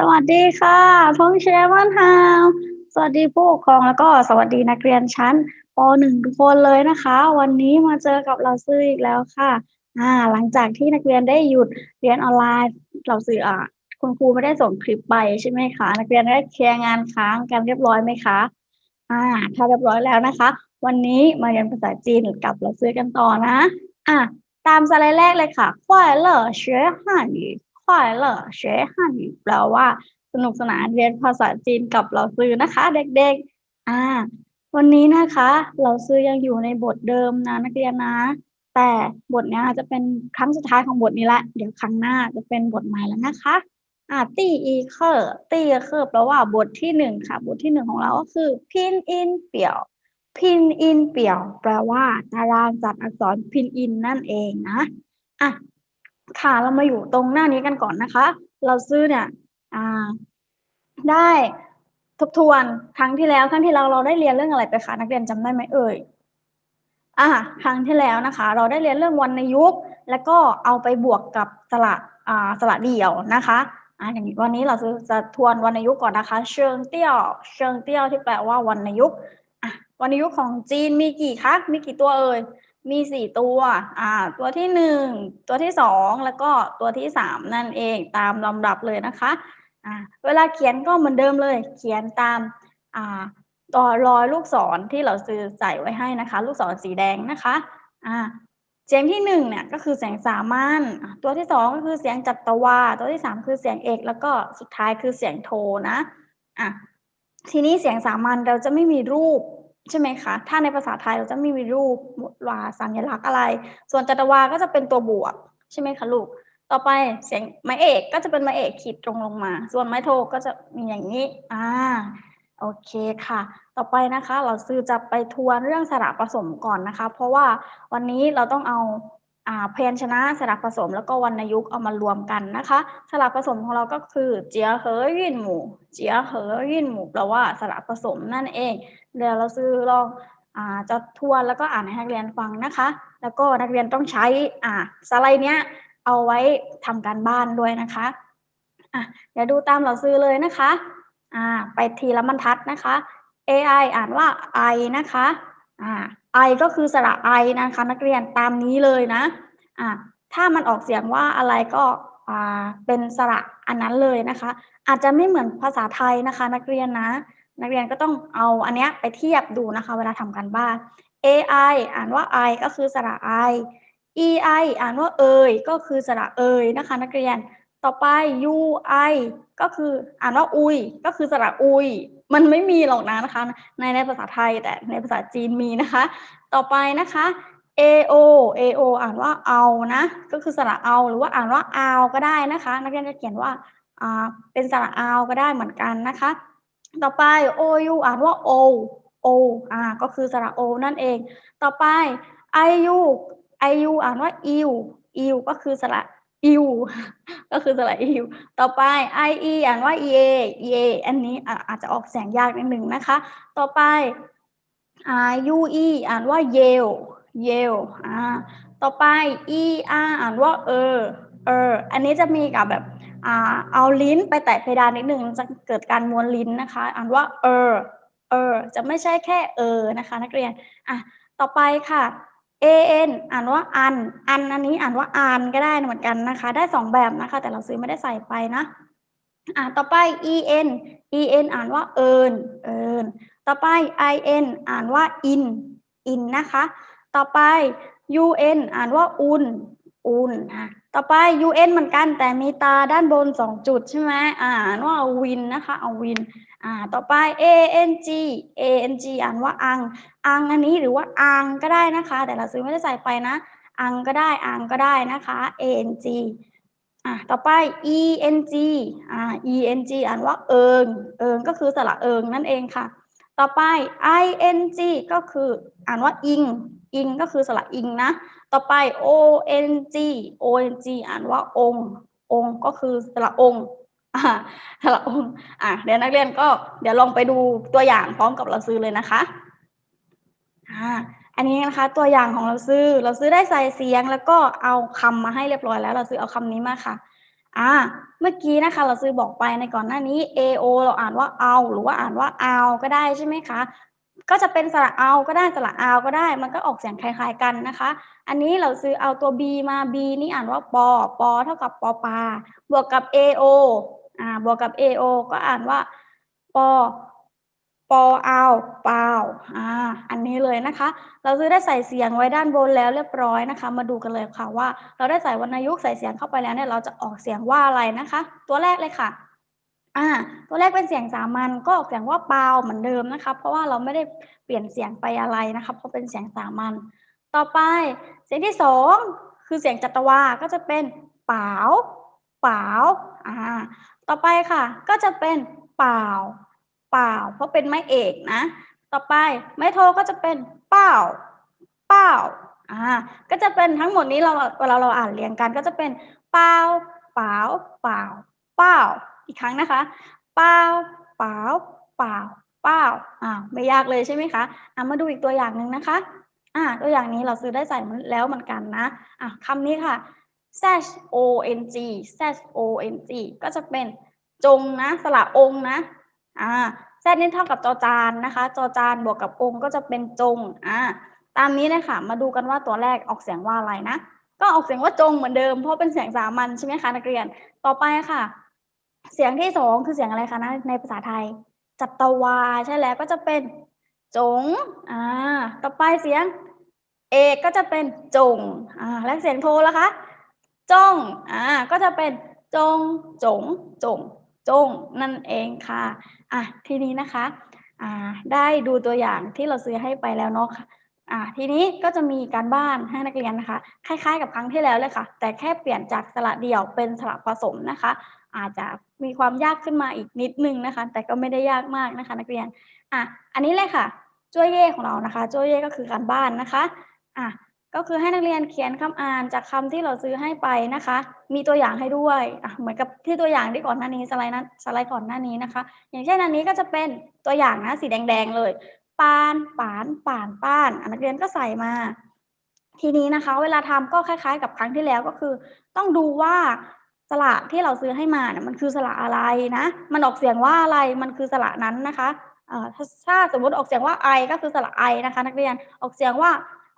สวัสดีค่ะพงเชวันฮาวสวัสดีผู้ปกครองแล้วก็สวัสดีนักเรียนชั้นป .1 ทุกคนเลยนะคะ วันนี้มาเจอกับเราซื้ออีกแล้วค่ะอ่าหลังจากที่นักเรียนได้หยุดเรียนออนไลน์เราซื้ออะคุณครูไม่ได้ส่งคลิปไปใช่ไหมคะ นักเรียนได้เคลียร์งานค้างกันเรียบร้อยไหมคะอ่าถ้าเรียบร้อยแล้วนะคะ วันนี้มาเรียนภาษาจีนกับเราซื้อกันต่อนะอะตามสไลด์แรกเลยค่ะ ฝ่ายเหล่อเฉยหันแปลว่า สนุกสนานเรียนภาษาจีนกับเราซื้อนะคะ เด็กๆ อ่า วันนี้นะคะ เราซื้อยังอยู่ในบทเดิมนะนักเรียนนะ แต่บทนี้จะเป็นครั้งสุดท้ายของบทนี้ละ เดี๋ยวครั้งหน้าจะเป็นบทใหม่แล้วนะคะอ่าตีอีเคอร์ตีเคอร์แปลว่าบทที่หนึ่งค่ะ บทที่หนึ่งของเราก็คือพินอินเปียวพินอินเปียว แปลว่าตารางจัดอักษรพินอินนั่นเองนะอะ ค่ะเรามาอยู่ตรงหน้านี้กันก่อนนะคะ เราซื้อเนี่ยอ่าได้ทบทวนครั้งที่แล้วครั้งที่แล้วเราได้เรียนเรื่องอะไรไปคะนักเรียนจำได้ไหมเอ่ยอ่าครั้งที่แล้วนะคะ เราได้เรียนเรื่องวรรณยุกต์แล้วก็เอาไปบวกกับสระอ่าสระเดี่ยวนะคะอ่าอย่างนี้วันนี้เราจะทวนวรรณยุกก่อนนะคะ เชิงเตี้ยว เชิงเตี้ยวที่แปลว่าวรรณยุกต์อะวรรณยุกต์ของจีนมีกี่คะมีกี่ตัวเอ่ย มีสี่ตัว อ่า ตัวที่หนึ่ง ตัวที่สอง แล้วก็ตัวที่สามนั่นเอง ตามลำดับเลยนะคะ อ่า เวลาเขียนก็เหมือนเดิมเลย เขียนตาม อ่า ต่อรอยลูกศรที่เราซื้อใส่ไว้ให้นะคะ ลูกศรสีแดงนะคะ อ่า เสียงที่หนึ่งเนี่ยก็คือเสียงสามัญ ตัวที่สองก็คือเสียงจัตวา ตัวที่สามคือเสียงเอก แล้วก็สุดท้ายคือเสียงโทนะ อะ ทีนี้เสียงสามัญเราจะไม่มีรูป ใช่ไหมคะ ถ้าในภาษาไทยเราจะไม่มีรูปว่าสัญลักษณ์อะไร ส่วนจัตวาก็จะเป็นตัวบวก ใช่ไหมคะลูก ต่อไปเสียงไม้เอกก็จะเป็นไม้เอกขีดตรงลงมา ส่วนไม้โทก็จะมีอย่างนี้ อ่า โอเคค่ะ ต่อไปนะคะ เราซื้อจะไปทวนเรื่องสระผสมก่อนนะคะ เพราะว่าวันนี้เราต้องเอาอ่าพยัญชนะสระผสมแล้วก็วรรณยุกต์เอามารวมกันนะคะ สระผสมของเราก็คือเจียเหอยื่นหมู่เจียเหอยื่นหมู่แปลว่าสระผสมนั่นเอง เดี๋ยวเราซื้อลองอ่าจะทวนแล้วก็อ่านให้นักเรียนฟังนะคะ แล้วก็นักเรียนต้องใช้อ่าสไลด์เนี้ยเอาไว้ทำการบ้านด้วยนะคะอะเดี๋ยวดูตามเราซื้อเลยนะคะอ่าไปทีละบรรทัดนะคะ AI อ่านว่า I นะคะอ่า I ก็คือสระ I นะคะนักเรียนตามนี้เลยนะอ่าถ้ามันออกเสียงว่าอะไรก็อ่าเป็นสระอันนั้นเลยนะคะ อาจจะไม่เหมือนภาษาไทยนะคะ นักเรียนนะ นักเรียนก็ต้องเอาอันเนี้ยไปเทียบดูนะคะ เวลาทำการบ้าน AI อ่านว่า I ก็คือสระ I EI อ่านว่าเอยก็คือสระเอยนะคะ นักเรียนต่อไป UI ก็คืออ่านว่าอุย ก็คือสระอุย มันไม่มีหรอกนะนะคะ ในในภาษาไทยแต่ในภาษาจีนมีนะคะ ต่อไปนะคะ AO AO อ่านว่าเอานะ ก็คือสระเอาหรือว่าอ่านว่าเอาก็ได้นะคะ นักเรียนจะเขียนว่าเป็นสระอาก็ได้เหมือนกันนะคะ ต่อไป OU อ่านว่า O O อ่าก็คือสระ O นั่นเอง ต่อไป IU IU อ่านว่า IU IU ก็คือสระ IU ก็คือสระ IU ต่อไป IE อ่านว่า EA EA อันนี้อาจจะออกเสียงยากนิดหนึ่งนะคะ ต่อไปอ่า UE อ่านว่า Yale Yale อ่าต่อไป ER อ่านว่า เออ เออ อันนี้จะมีกับแบบ เอาลิ้นไปแตะเพดานนิดหนึ่งจะเกิดการม้วนลิ้นนะคะ อ่านว่าเออเออจะไม่ใช่แค่เออนะคะ นักเรียนอะต่อไปค่ะ an อ่านว่าอัน อันอันนี้อ่านว่าอานก็ได้เหมือนกันนะคะ ได้สองแบบนะคะ แต่เราซื้อไม่ได้ใส่ไปนะอะต่อไป en en อ่านว่าเอินเอินต่อไป in อ่านว่า in in นะคะ ต่อไป un อ่านว่าอุน อุนอะต่อไป un เหมือนกันแต่มีตาด้านบนสองจุดใช่ไหมอ่านว่าวินนะคะเอาวินอ่าต่อไป ang ang อ่านว่าอัง อังอันนี้หรือว่าอังก็ได้นะคะ แต่เราซื้อไม่ได้ใส่ไปนะ อังก็ได้อังก็ได้นะคะ ang อะต่อไป eng อ่า eng อ่านว่าเอิง เอิงก็คือสระเอิงนั่นเองค่ะ ต่อไป ing ก็คืออ่านว่าอิง อิงก็คือสระอิงนะ ต่อไป ong ong อ่านว่าองค์ องค์ก็คือสระองค์สระองค์อะเดี๋ยวนักเรียนก็เดี๋ยวลองไปดูตัวอย่างพร้อมกับเราซื้อเลยนะคะอ่าอันนี้นะคะตัวอย่างของเราซื้อเราซื้อได้ใส่เสียงแล้วก็เอาคำมาให้เรียบร้อยแล้ว เราซื้อเอาคำนี้มาค่ะอ่าเมื่อกี้นะคะ เราซื้อบอกไปในก่อนหน้านี้ ao เราอ่านว่าเอาหรือว่าอ่านว่าเอาก็ได้ใช่ไหมคะ ก็จะเป็นสระเอาก็ได้สระเอาก็ได้ มันก็ออกเสียงคล้ายๆกันนะคะ อันนี้เราซื้อเอาตัว b มา b นี่อ่านว่าปอปอเท่ากับปอปาบวกกับ ao อ่าบวกกับ ao ก็อ่านว่าปอปอเอาเปล่าอ่าอันนี้เลยนะคะ เราซื้อได้ใส่เสียงไว้ด้านบนแล้วเรียบร้อยนะคะ มาดูกันเลยค่ะว่า เราได้ใส่วรรณยุกต์ใส่เสียงเข้าไปแล้วเนี่ยเราจะออกเสียงว่าอะไรนะคะ ตัวแรกเลยค่ะ อ่าตัวแรกเป็นเสียงสามัญก็ออกเสียงว่าเปล่าเหมือนเดิมนะคะ เพราะว่าเราไม่ได้เปลี่ยนเสียงไปอะไรนะคะเพราะเป็นเสียงสามัญต่อไปเสียงที่สองคือเสียงจัตวาก็จะเป็นเปล่าเปล่าอ่าต่อไปค่ะ ก็จะเป็นเปล่า เปล่า เพราะเป็นไม้เอกนะ ต่อไปไม้โทก็จะเป็นเป้าเป้าอ่าก็จะเป็นทั้งหมดนี้เราเวลาเราอ่านเรียงกัน ก็จะเป็นเปล่าเปล่าเปล่าเป้า อีกครั้งนะคะเปล่าเปล่าเปล่าเป้าอ่าไม่ยากเลยใช่ไหมคะอ่ามาดูอีกตัวอย่างหนึ่งนะคะอ่าตัวอย่างนี้เราซื้อได้ใส่แล้วเหมือนกันนะอะคำนี้ค่ะ z o n g z o n g ก็จะเป็นจงนะสระองนะอ่า z นี่เท่ากับจอจานนะคะ จอจานบวกกับองก็จะเป็นจงอ่าตามนี้เลยค่ะ มาดูกันว่าตัวแรกออกเสียงว่าอะไรนะ ก็ออกเสียงว่าจงเหมือนเดิมเพราะเป็นเสียงสามัญใช่ไหมคะนักเรียน ต่อไปค่ะ เสียงที่สองคือเสียงอะไรคะนะในภาษาไทย จัตวาใช่แล้วก็จะเป็นจงอ่าต่อไปเสียง เอกก็จะเป็นจงอ่าและเสียงโทล่ะคะจงอ่าก็จะเป็นจงจงจงจงนั่นเองค่ะอะทีนี้นะคะอ่าได้ดูตัวอย่างที่เราซื้อให้ไปแล้วเนาะค่ะอ่าทีนี้ก็จะมีการบ้านให้นักเรียนนะคะ คล้าย ๆ กับครั้งที่แล้วเลยค่ะ แต่แค่เปลี่ยนจากสระเดี่ยวเป็นสระผสมนะคะ อาจจะมีความยากขึ้นมาอีกนิดนึงนะคะ แต่ก็ไม่ได้ยากมากนะคะ นักเรียนอะอันนี้เลยค่ะจ้วยเย่ของเรานะคะจ้วยเย่ก็คือการบ้านนะคะอะก็คือให้นักเรียนเขียนคำอ่านจากคำที่เราซื้อให้ไปนะคะ มีตัวอย่างให้ด้วยอะเหมือนกับที่ตัวอย่างที่ก่อนหน้านี้สไลด์นั้นสไลด์ก่อนหน้านี้นะคะ อย่างเช่นอันนี้ก็จะเป็นตัวอย่างนะสีแดง ๆ เลยปานปานปานป้านนักเรียนก็ใส่มา ทีนี้นะคะ เวลาทำก็คล้าย ๆ กับครั้งที่แล้วก็คือ ต้องดูว่า สระที่เราซื้อให้มาเนี่ยมันคือสระอะไรนะ มันออกเสียงว่าอะไรมันคือสระนั้นนะคะถ้าสมมติออกเสียงว่าไอก็คือสระไอนะคะ นักเรียนออกเสียงว่า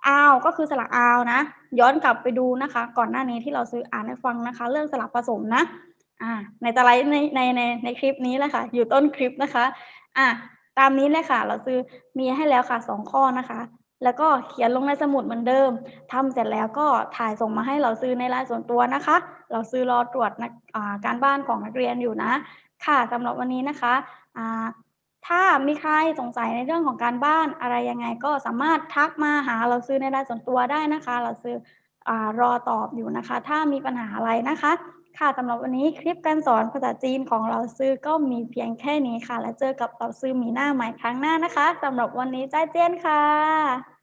อาวก็คือสระอาวนะ ย้อนกลับไปดูนะคะ ก่อนหน้านี้ที่เราซื้ออ่านให้ฟังนะคะ เรื่องสระผสมนะอ่าในตะไลในในในในคลิปนี้แหละค่ะ อยู่ต้นคลิปนะคะอะตามนี้เลยค่ะ เราซื้อมีให้แล้วค่ะสองข้อนะคะ แล้วก็เขียนลงในสมุดเหมือนเดิมทำเสร็จแล้วก็ถ่ายส่งมาให้เราซื้อในไลน์ส่วนตัวนะคะ เราซื้อรอตรวจนะการบ้านของนักเรียนอยู่นะ ค่ะสำหรับวันนี้นะคะถ้ามีใครสงสัยในเรื่องของการบ้านอะไรยังไงก็สามารถทักมาหาเราซื้อในไลน์ส่วนตัวได้นะคะ เราซื้ออรอตอบอยู่นะคะ ถ้ามีปัญหาอะไรนะคะ ค่ะสำหรับวันนี้คลิปการสอนภาษาจีนของเราซื้อก็มีเพียงแค่นี้ค่ะ แล้วเจอกับเราซื้อมีหน้าใหม่ครั้งหน้านะคะสำหรับวันนี้ใจเจียนค่ะ